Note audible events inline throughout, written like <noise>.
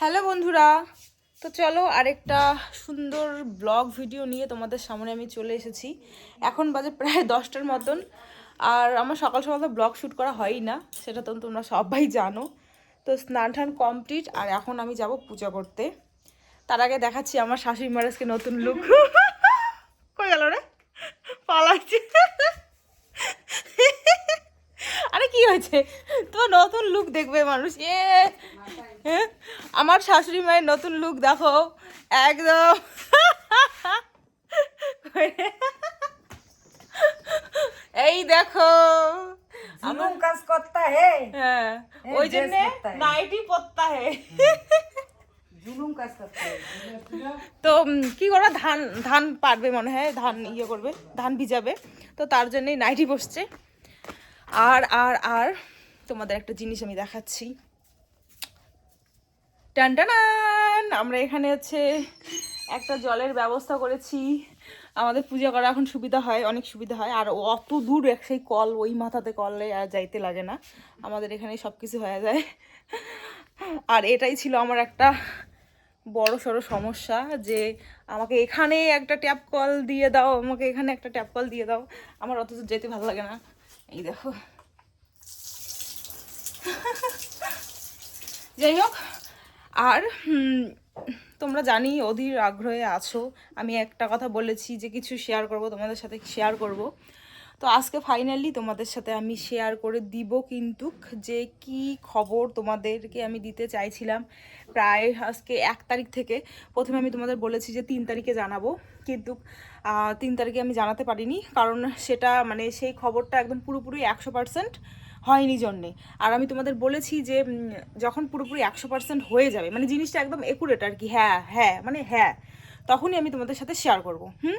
Hello বন্ধুরা, তো চলো আরেকটা সুন্দর ব্লগ ভিডিও নিয়ে তোমাদের সামনে আমি চলে এসেছি। এখন বাজে প্রায় দশটার মতন, আর আমার সকাল সকাল তো ব্লগ শ্যুট করা হয়ই না, সেটা তো তোমরা সবাই জানো। তো স্নান টান কমপ্লিট, আর এখন আমি যাব পূজা করতে। তার আগে দেখাচ্ছি আমার শাশুড়ি মহারাজকে নতুন লুক <laughs> কই গেল রে? পালাচ্ছে আরে কি হয়েছে? তো নতুন লুক দেখবে মানুষ। এ আমার শাশুড়ি মায়ের নতুন লুক দেখো। একদম। এই দেখো। আমার কাজ করতে হে। হ্যাঁ। ওই জন্য নাইটি পরতে হে। তো কি করবে? ধান ধান পারবে মনে হয়। ধান ইয়ে করবে। ধান ভিজাবে। তো তার জন্যই নাইটি বসছে। আর আর আর তোমাদের একটা জিনিস আমি দেখাচ্ছি। টান টানান আমরা এখানে হচ্ছে একটা জলের ব্যবস্থা করেছি। আমাদের পূজা করা এখন সুবিধা হয়, অনেক সুবিধা হয়। আর অত দূর এক সেই কল, ওই মাথাতে কলে আর যাইতে লাগে না। আমাদের এখানে সব কিছু হয়ে যায়। আর এটাই ছিল আমার একটা বড় সড়ো সমস্যা যে আমাকে এখানে একটা ট্যাপ কল দিয়ে দাও, আমাকে এখানে একটা ট্যাপ কল দিয়ে দাও। আমার অত দূর যেতে ভালো লাগে না। এই দেখো যাই হোক আর তোমরা জানি অধীর আগ্রহে আছো। আমি একটা কথা বলেছি যে কিছু শেয়ার করব, তোমাদের সাথে শেয়ার করব। তো আজকে ফাইনালি তোমাদের সাথে আমি শেয়ার করে দিব কিন্তু যে কি খবর তোমাদেরকে আমি দিতে চাইছিলাম। প্রায় আজকে এক তারিখ থেকে প্রথমে আমি তোমাদের বলেছি যে তিন তারিখে জানাব। কিন্তু তিন তারিখে আমি জানাতে পারিনি কারণ সেটা মানে সেই খবরটা একদম পুরোপুরি একশো পার্সেন্ট হয়নি জন্যে। আর আমি তোমাদের বলেছি যে যখন পুরোপুরি একশো পার্সেন্ট হয়ে যাবে মানে জিনিসটা একদম একুরেট আর কি হ্যাঁ হ্যাঁ মানে হ্যাঁ তখনই আমি তোমাদের সাথে শেয়ার করব, হুম?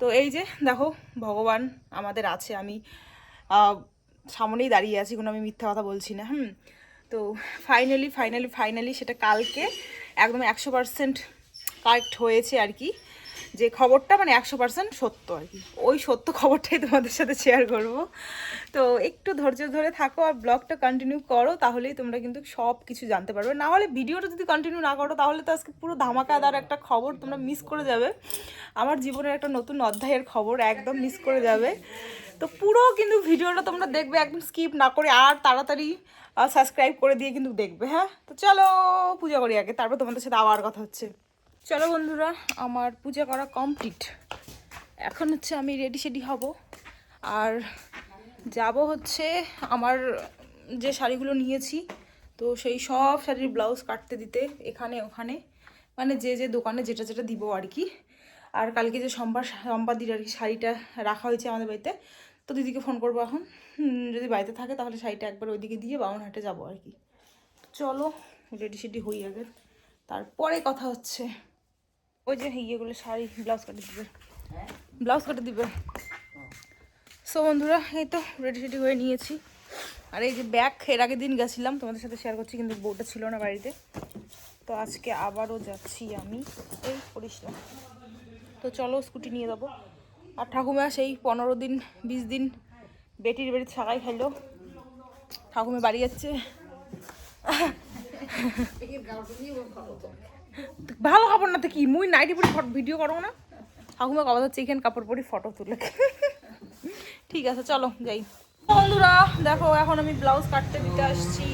তো এই যে, দেখো, ভগবান আমাদের আছে, আমি সামনেই দাঁড়িয়ে আছি, কোনো আমি মিথ্যা কথা বলছি না, হুম? তো ফাইনালি ফাইনালি ফাইনালি সেটা কালকে একদম একশো পারসেন্ট কারেক্ট হয়েছে আর কি। যে খবরটা মানে একশো পার্সেন্ট সত্য আর কি। ওই সত্য খবরটাই তোমাদের সাথে শেয়ার করব। তো একটু ধৈর্য ধরে থাকো আর ব্লগটা কন্টিনিউ করো, তাহলেই তোমরা কিন্তু সব কিছু জানতে পারবে। না হলে ভিডিওটা যদি কন্টিনিউ না করো, তাহলে তো আজকে পুরো ধামাকাদার একটা খবর তোমরা মিস করে যাবে। আমার জীবনের একটা নতুন অধ্যায়ের খবর একদম মিস করে যাবে। তো পুরো কিন্তু ভিডিওটা তোমরা দেখবে, একদম স্কিপ না করে আর তাড়াতাড়ি সাবস্ক্রাইব করে দিয়ে কিন্তু দেখবে হ্যাঁ? তো চলো, পূজা করি আগে, তারপর তোমাদের সাথে আবার কথা হচ্ছে। চলো বন্ধুরা, আমার পূজা করা কমপ্লিট এখন হচ্ছে আমি রেডি সেডি হব। আর যাব হচ্ছে আমার যে শাড়িগুলো নিয়েছি, তো সেই সব শাড়ির ব্লাউজ কাটতে দিতে এখানে ওখানে। মানে যে যে দোকানে যেটা যেটা দিব আর কি। আর কালকে যে সোমবার সোমবার দিন আর কি শাড়িটা রাখা হয়েছে আমাদের বাড়িতে, তো দিদিকে ফোন করব এখন। যদি বাড়িতে থাকে তাহলে শাড়িটা একবার ওইদিকে দিয়ে বামনহাটে যাব আর কি। চলো রেডি সেডি হই আগে। তারপরে কথা হচ্ছে। ওই যে ইয়েগুলো শাড়ি ব্লাউজ কাটে দিবে। ব্লাউজ কাটে দিবে। সো বন্ধুরা এই তো রেডি সেডি হয়ে নিয়েছি। আর এই যে ব্যাগ এর আগের দিন গেছিলাম তোমাদের সাথে শেয়ার করছি কিন্তু বউটা ছিল না বাড়িতে। তো আজকে আবারও যাচ্ছি আমি এই করিস না তো চলো স্কুটি নিয়ে যাব। আর ঠাকুমা সেই পনেরো দিন বিশ দিন বেটির বেটি ছাগাই খাইলো ঠাকুমা বাড়ি যাচ্ছে। ভালো খবর না তো কি মুই নাইটি পরি ভিডিও করো না। ঠাকুমা কবা হচ্ছে, এখানে কাপড় পরি ফটো তুলে। ঠিক আছে, চলো, যাই। বন্ধুরা, দেখো, এখন আমি ব্লাউজ কাটতে দিতে আসছি।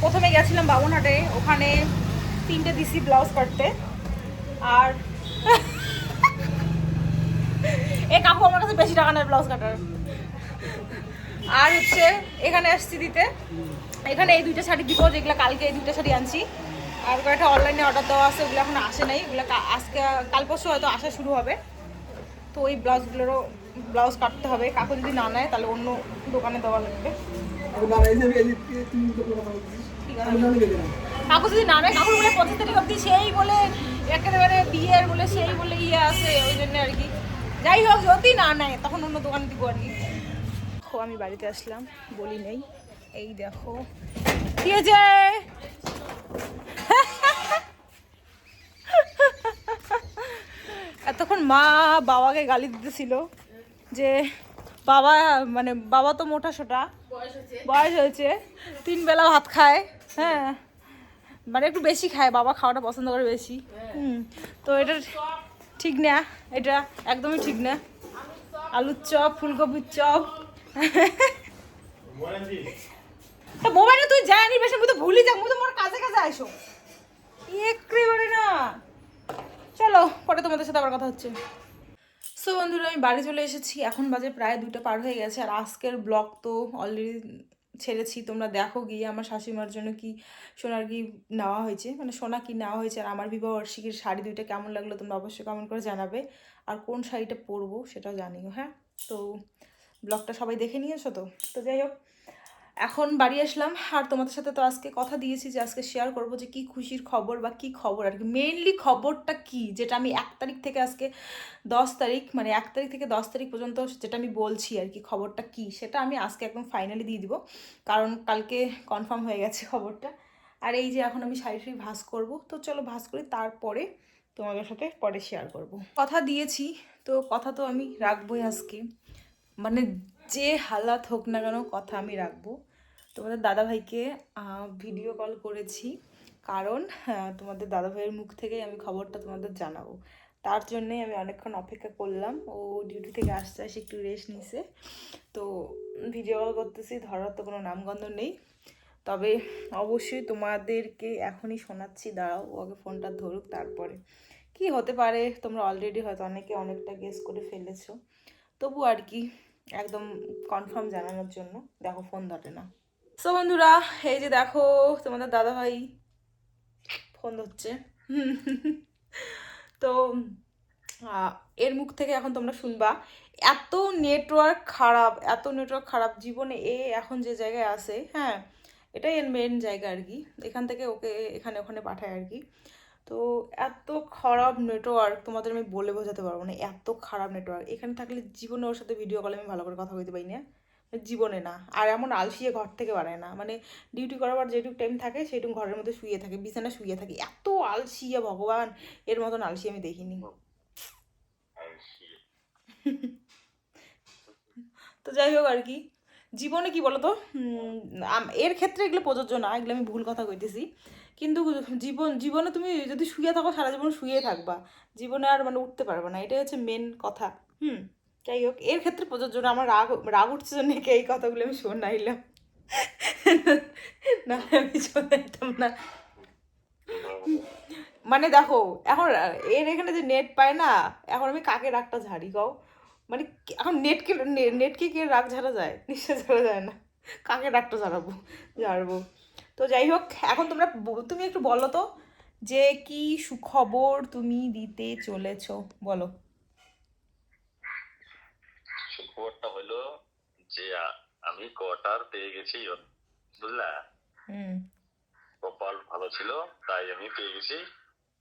প্রথমে গেছিলাম বাবনহাটে ওখানে তিনটে দিছি ব্লাউজ কাটতে। আর এ কাকু আমার কাছে বেশি টাকা নেয় ব্লাউজ কাটার। আর হচ্ছে, এখানে আসছি দিতে। এখানে এই দুইটা শাড়ি দিব, যেগুলো কালকে এই দুইটা শাড়ি আনছি। আর কয়েকটা অনলাইনে অর্ডার দেওয়া আছে, ওগুলো এখন আসে নাই। ওগুলো আজকে, কাল পরশু হয়তো আসা শুরু হবে। তো ওই ব্লাউজগুলোরও ব্লাউজ কাটতে হবে। কাকু যদি না নেয়, তাহলে অন্য দোকানে দেওয়া লাগবে। ঠিক কাকু যদি না নেয় কাকুর বলে পঁচিশ তারিখ অব্দি সেই বলে, একেবারে বিয়ের বলে সেই বলে ইয়ে আছে, ওই জন্য আর কি। যাই হোক, যদি না নেয়, তখন অন্য দোকানে দিব আর কি। আমি বাড়িতে আসলাম, বলি নেই। এই দেখো। কি হয়েছে এতক্ষণ মা বাবাকে গালি দিতেছিল যে বাবা মানে বাবা তো মোটা সোটা। বয়স হয়েছে। তিন বেলা ভাত খায় হ্যাঁ। মানে একটু বেশি খায় বাবা খাওয়াটা পছন্দ করে বেশি। হুম তো এটা ঠিক না এটা একদমই ঠিক না। আলুর চপ। ফুলকপির চপ। তা মোবাইলে তুই জানি বেশি মুই তো ভুলি যাক তো মোর কাছে কাছে আইসো। একেবারে না। চলো, পরে তোমাদের সাথে আবার কথা হচ্ছে। সো বন্ধুরা, আমি বাড়ি চলে এসেছি। এখন বাজে প্রায় দুটো পার হয়ে গেছে, আর আজকের ব্লগ তো অলরেডি ছেড়েছি। তোমরা দেখো গিয়ে আমার শাশুড়িমার জন্য কি সোনার কি নেওয়া হয়েছে। মানে সোনা কি নেওয়া হয়েছে, আর আমার বিবাহ বার্ষিকীর শাড়ি দুইটা কেমন লাগল তোমরা অবশ্যই কেমন করে জানাবে। আর কোন শাড়িটা পরবো সেটাও জানিও হ্যাঁ? তো ব্লগটা সবাই দেখে নিয়েছো তো? তো যাই হোক এখন বাড়ি আসলাম আর তোমাদের সাথে তো আজকে কথা দিয়েছি যে আজকে শেয়ার করব যে কি খুশির খবর বা কি খবর আর কি। মেইনলি খবরটা কি? যেটা আমি এক তারিখ থেকে আজকে দশ তারিখ মানে এক তারিখ থেকে দশ তারিখ পর্যন্ত যেটা আমি বলছি আর কি, খবরটা কি সেটা আমি আজকে একদম ফাইনালি দিয়ে দিব। কারণ কালকে কনফার্ম হয়ে গেছে খবরটা। আর এই যে এখন আমি শাড়ি ভাস করব। তো চলো ভাস করি, তারপরে তোমাদের সাথে পরে শেয়ার করব। কথা দিয়েছি, তো কথা তো আমি রাখবোই আজকে। মানে যে হালাত হোক না কেন কথা আমি রাখব। তোমাদের দাদাভাইকে ভিডিও কল করেছি। কারণ আহ, তোমাদের দাদাভাইয়ের মুখ থেকেই আমি খবরটা তোমাদের জানাব। তার জন্যই আমি অনেকক্ষণ অপেক্ষা করলাম। ও ডিউটি থেকে আসতে আসে একটু রেস্ট নিছে। তো ভিডিও কল করতেছি ধরার তো কোনো নামগন্ধ নেই। তবে অবশ্যই তোমাদেরকে এখনই শোনাচ্ছি। দাঁড়াও ও আগে ফোনটা ধরুক তারপরে। কি হতে পারে? তোমরা অলরেডি হয়তো অনেকে অনেকটা গেস করে ফেলেছো। তবু আর কি একদম কনফার্ম জানানোর জন্য। দেখো ফোন ধরে না। সো বন্ধুরা, এই যে দেখো, তোমাদের দাদাভাই ফোন ধরছে। তো এর মুখ থেকে এখন তোমরা শুনবা, এত নেটওয়ার্ক খারাপ, এত নেটওয়ার্ক খারাপ, জীবনে এ এখন যে জায়গায় আছে হ্যাঁ এটাই এর মেন জায়গা আর কি। এখান থেকে ওকে এখানে ওখানে পাঠায় আর কি। তো এত খারাপ নেটওয়ার্ক তোমাদের আমি বলে বোঝাতে পারব না, এত খারাপ নেটওয়ার্ক এখানে থাকলে জীবনে ওর সাথে ভিডিও কলে আমি ভালো করে কথা বলতে পারি না। জীবনে না। আর এমন আলসিয়ে ঘর থেকে বাড়ায় না। মানে ডিউটি করার পর যেটুকু টাইম থাকে, সেটুকু ঘরের মধ্যে শুয়ে থাকে বিছানা শুয়ে থাকে। এত আলসিয়ে ভগবান। এর মতন আলসি আমি দেখিনি। তো যাই হোক আর কি। জীবনে কি বলতো? এর ক্ষেত্রে এগুলো প্রযোজ্য না। এগুলো আমি ভুল কথা কইতেছি। কিন্তু জীবন, জীবনে তুমি যদি শুয়ে থাকো, সারা জীবন শুয়ে থাকবা। জীবনে আর মানে উঠতে পারবে না। এটাই হচ্ছে মেন কথা। হুম? যাই হোক, এর ক্ষেত্রে প্রযোজ্য না। আমার রাগ রাগ উঠছে জন্য এই কথাগুলো আমি শোনাইলাম। না আমি শোনাইতাম না। মানে দেখো, এখন এর এখানে যে নেট পায় না, এখন আমি কাকে রাগটা ঝাড়ি গাও মানে এখন নেটকে নেটকে কে রাগ ঝাড়া যায়? নিশ্চয় ঝাড়া যায় না। কাকে রাগটা ঝাড়াবো? ঝাড়বো। তো যাই হোক এখন তোমরা তুমি একটু বলো তো যে কি সুখবর তুমি দিতে চলেছো বলো। সুখবরটা হলো যে আমি কোয়ার্টার পেয়ে গেছি বুঝলা? হুম। কপাল ভালো ছিল তাই আমি পেয়ে গেছি।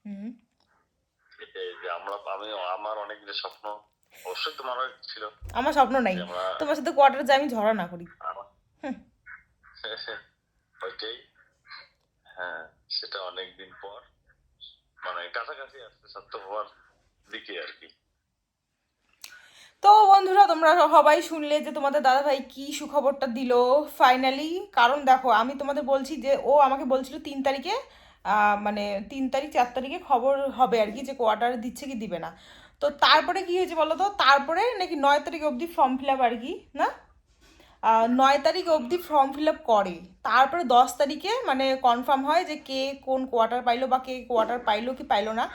হুম। যে আমরা আমি আমার অনেক যে স্বপ্ন অবশ্যই তোমারও ছিল। আমার স্বপ্ন নাই। যে তোমার সাথে কোয়ার্টার যাই আমি ঝগড়া না করি। <laughs> ওইটাই। সেটা অনেকদিন পর মানে কাছাকাছি আসছে, সত্য হওয়ার দিকে আর কি। তো বন্ধুরা, তোমরা সবাই শুনলে যে তোমাদের দাদাভাই কি সুখবরটা দিল। ফাইনালি কারণ দেখো, আমি তোমাদের বলছি যে, ও আমাকে বলছিল তিন তারিখে মানে তিন তারিখ, চার তারিখে খবর হবে আর কি, যে কোয়ার্টার দিচ্ছে কি দিবে না। তো তারপরে কি হয়েছে বলো তো? তারপরে নাকি নয় তারিখ অবধি ফর্ম ফিল আপ আর কি, না? নয় তারিখ অবধি ফর্ম ফিল আপ করে। তারপরে দশ তারিখে মানে কনফার্ম হয় যে কে কোন কোয়ার্টার পাইলো বা কে কোয়ার্টার পাইলো কি পাইলো না।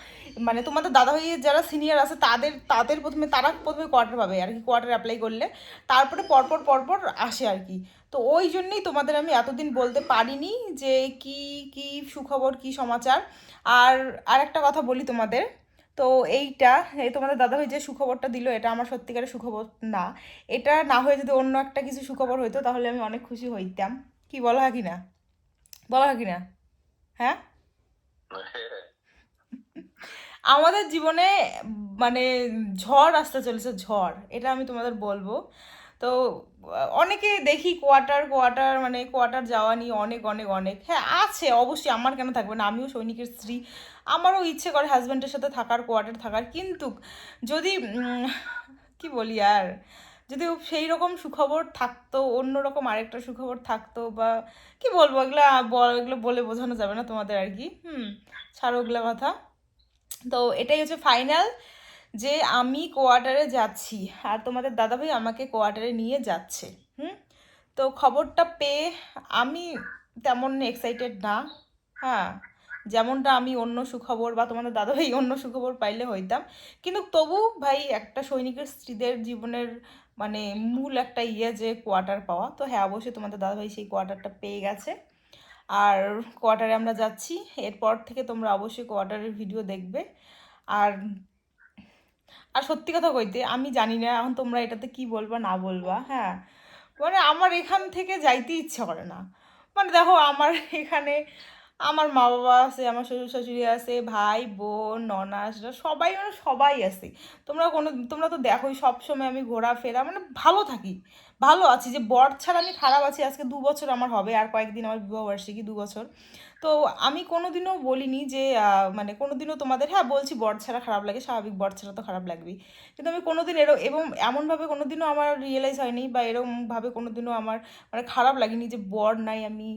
মানে তোমাদের দাদা ভাইয়ের যারা সিনিয়র আছে, তাদের তাদের প্রথমে, তারা প্রথমে কোয়ার্টার পাবে আর কি কোয়ার্টার অ্যাপ্লাই করলে। তারপরে পরপর পরপর আসে আর কি। তো ওই জন্যই তোমাদের আমি এতদিন বলতে পারিনি যে কি কি সুখবর, কি সমাচার। আর আর একটা কথা বলি তোমাদের। তো এইটা এই তোমাদের দাদা দাদাভাই যে সুখবরটা দিল, এটা আমার সত্যিকারের সুখবর না। এটা না হয়ে যদি অন্য একটা কিছু সুখবর হইতো, তাহলে আমি অনেক খুশি হইতাম। কি বলো কি না বলো কি না হ্যাঁ? আমাদের জীবনে মানে ঝড় আসতে চলেছে, ঝড়। এটা আমি তোমাদের বলব। তো, অনেকে দেখি কোয়ার্টার কোয়ার্টার মানে কোয়ার্টার যাওয়া নিয়ে অনেক অনেক অনেক। হ্যাঁ আছে, অবশ্যই, আমার কেন থাকবে না? আমিও সৈনিকের স্ত্রী। আমারও ইচ্ছে করে হাজব্যান্ডের সাথে থাকার কোয়ার্টার থাকার, কিন্তু যদি কি বলি আর, যদি সেই রকম সুখবর থাকতো, অন্যরকম আরেকটা সুখবর থাকতো বা কি বলব, এগুলো এগুলো বলে বোঝানো যাবে না তোমাদের আর কি, হুম, ছাড়ো ওগুলো কথা। তো এটাই হচ্ছে ফাইনাল যে আমি কোয়ার্টারে যাচ্ছি আর তোমাদের দাদাভাই আমাকে কোয়ার্টারে নিয়ে যাচ্ছে, হুম, তো খবরটা পেয়ে আমি তেমন এক্সাইটেড না হ্যাঁ। যেমনটা আমি অন্য সুখবর বা তোমাদের দাদাভাই অন্য সুখবর পাইলে হইতাম। কিন্তু তবু ভাই একটা সৈনিকের স্ত্রীদের জীবনের মানে মূল একটা ইয়ে যে কোয়ার্টার পাওয়া, তো হ্যাঁ অবশ্যই তোমাদের দাদাভাই সেই কোয়ার্টারটা পেয়ে গেছে। আর কোয়ার্টারে আমরা যাচ্ছি, এরপর থেকে তোমরা অবশ্যই কোয়ার্টারের ভিডিও দেখবে। আর আর সত্যি কথা কইতে, আমি জানি না এখন তোমরা এটাতে কি বলবা, না বলবা হ্যাঁ। মানে আমার এখান থেকে যাইতে ইচ্ছা করে না। মানে দেখো, আমার এখানে আমার মা বাবা আছে, আমার শ্বশুর শাশুড়ি আছে, ভাই, বোন ননাসরা সবাই মানে সবাই আছে। তোমরা কোনো, তোমরা তো দেখোই সবসময় আমি ঘোরাফেরা মানে ভালো থাকি। ভালো আছি যে বর ছাড়া আমি খারাপ আছি, আজকে দু বছর আমার হবে, আর কয়েকদিন আমার বিবাহবার্ষিকী দু বছর। তো আমি কোনোদিনও বলিনি যে মানে কোনোদিনও তোমাদের হ্যাঁ বলছি বর ছাড়া খারাপ লাগে, স্বাভাবিক বর ছাড়া তো খারাপ লাগবেই। কিন্তু আমি কোনোদিন এরকম এবং এমনভাবে কোনোদিনও আমার রিয়েলাইজ হয়নি বা এরকমভাবে কোনোদিনও আমার মানে খারাপ লাগেনি যে বর নাই আমি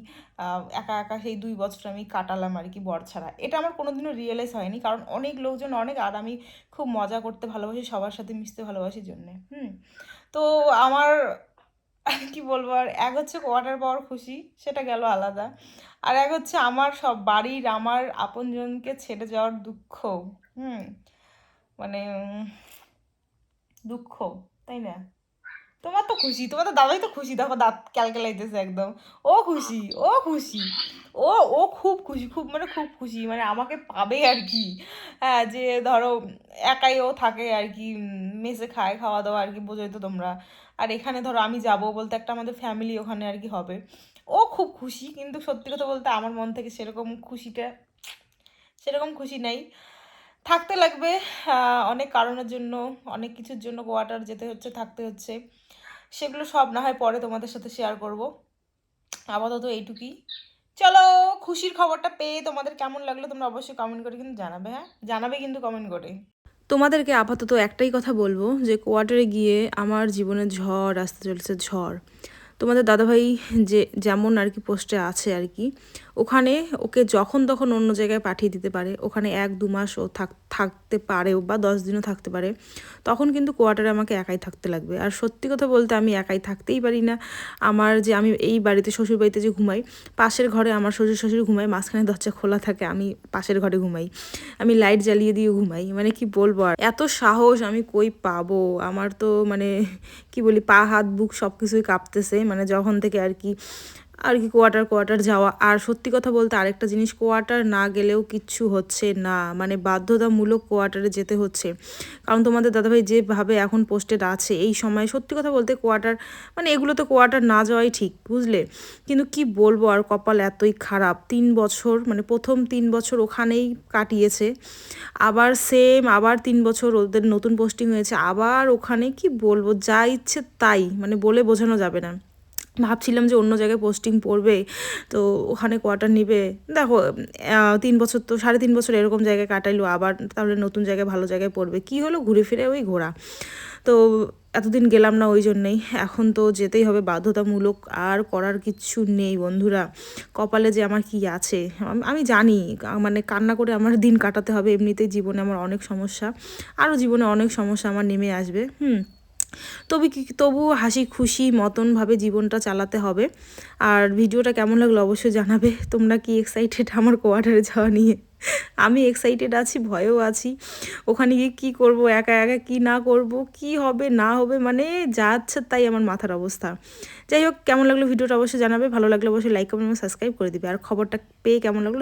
একা একা সেই দুই বছর আমি কাটালাম আর কি বর ছাড়া। এটা আমার কোনোদিনও রিয়েলাইজ হয়নি, কারণ অনেক লোকজন, অনেক, আর আমি খুব মজা করতে ভালোবাসি, সবার সাথে মিশতে ভালোবাসি জন্যে, হুম। তো আমার <laughs> কি বলব, আর এক হচ্ছে কোয়ার্টার পাওয়ার খুশি, সেটা গেল আলাদা। আর এক হচ্ছে আমার সব বাড়ির আমার আপনজনকে ছেড়ে যাওয়ার দুঃখ, হুম মানে দুঃখ, তাই না? তোমার তো খুশি, তোমার তো দাদাই তো খুশি, দেখো দাঁত ক্যালকেলাইতেছে একদম। ও খুশি ও খুশি, ও ও খুব খুশি, খুব মানে খুব খুশি মানে আমাকে পাবে আর কি। হ্যাঁ যে ধরো, একাই ও থাকে আর কি মেসে খায়, খাওয়া দাওয়া আর কি, বোঝোই তো তোমরা। আর এখানে ধরো আমি যাব বলতে একটা আমাদের ফ্যামিলি ওখানে আর কি হবে। ও খুব খুশি, কিন্তু সত্যি কথা বলতে আমার মন থেকে সেরকম খুশিটা, সেরকম খুশি নেই। থাকতে লাগবে অনেক কারণের জন্য, অনেক কিছুর জন্য কোয়ার্টার যেতে হচ্ছে, থাকতে হচ্ছে। সেগুলো সব না হয় পরে তোমাদের সাথে শেয়ার করব। আপাতত এইটুকুই। চলো, খুশির খবরটা পেয়ে তোমাদের কেমন লাগল তোমরা অবশ্যই কমেন্ট করে কিন্তু জানাবে হ্যাঁ? জানাবে কিন্তু কমেন্ট করে। তোমাদেরকে আপাতত একটাই কথা বলব যে কোয়ার্টারে গিয়ে আমার জীবনে ঝড় আসতে চলেছে, ঝড়। তোমাদের দাদাভাই যে, যেমন আর কি পোস্টে আছে আর কি ওখানে ওকে যখন তখন অন্য জায়গায় পাঠিয়ে দিতে পারে। ওখানে এক, দু মাস ও থাক, থাকতে পারেও বা দশ দিনও থাকতে পারে। তখন কিন্তু কোয়ার্টারে আমাকে একাই থাকতে লাগবে। আর সত্যি কথা বলতে আমি একাই থাকতেই পারি না। আমার যে আমি এই বাড়িতে শ্বশুর বাড়িতে যে ঘুমাই, পাশের ঘরে আমার শ্বশুর শ্বশুর ঘুমাই মাঝখানে দরজা খোলা থাকে, আমি পাশের ঘরে ঘুমাই। আমি লাইট জ্বালিয়ে দিয়ে ঘুমাই। মানে কি বলব আর? এত সাহস আমি কই পাবো? আমার তো মানে কি বলি, পা, হাত, বুক সব কিছুই কাঁপতেছে। মানে যখন থেকে আর কি আর কি কোয়ার্টার কোয়ার্টার যাওয়া। আর সত্যি কথা বলতে আরেকটা জিনিস কোয়ার্টার না গেলেও কিচ্ছু হচ্ছে না। মানে বাধ্যতামূলক কোয়ার্টারে যেতে হচ্ছে। কারণ তোমাদের দাদাভাই যেভাবে এখন পোস্টেড আছে, এই সময় সত্যি কথা বলতে কোয়ার্টার মানে এগুলো তো কোয়ার্টার না যাওয়াই ঠিক, বুঝলে? কিন্তু কি বলব, আর কপাল এতই খারাপ। তিন বছর মানে প্রথম তিন বছর ওখানেই কাটিয়েছে। আবার সেম আবার তিন বছর ওদের নতুন পোস্টিং হয়েছে। আবার ওখানে কি বলব, যা ইচ্ছে তাই মানে বলে বোঝানো যাবে না। ভাবছিলাম যে অন্য জায়গায় পোস্টিং পড়বে, তো ওখানে কোয়ার্টার নিবে। দেখো তিন বছর তো, সাড়ে তিন বছর এরকম জায়গায় কাটাইলো, আবার তাহলে নতুন জায়গায় ভালো জায়গায় পড়বে। কি হলো? ঘুরে ফিরে ওই ঘোরা। তো এতদিন গেলাম না ওই জন্যেই। এখন তো যেতেই হবে, বাধ্যতামূলক আর করার কিচ্ছু নেই বন্ধুরা। কপালে যে আমার কি আছে? আমি জানি মানে কান্না করে আমার দিন কাটাতে হবে, এমনিতেই জীবনে আমার অনেক সমস্যা। আরও জীবনে অনেক সমস্যা আমার নেমে আসবে, হুম। তবে কি, তবু হাসি খুশি মতনভাবে জীবনটা চালাতে হবে। আর ভিডিওটা কেমন লাগল অবশ্যই জানাবে। তোমরা কি এক্সাইটেড আমার কোয়ার্টারে যাওয়া নিয়ে? আমি এক্সাইটেড আছি, ভয়েও আছি। ওখানে গিয়ে কী করব, একা একা কি না করব, কি হবে, না হবে মানে যা যাচ্ছে তাই আমার মাথার অবস্থা। যাই হোক, কেমন লাগল ভিডিওটা অবশ্যই জানাবে। ভালো লাগলে অবশ্যই লাইক কমেন্ট এবং সাবস্ক্রাইব করে দিবে। আর খবরটা পেয়ে কেমন লাগল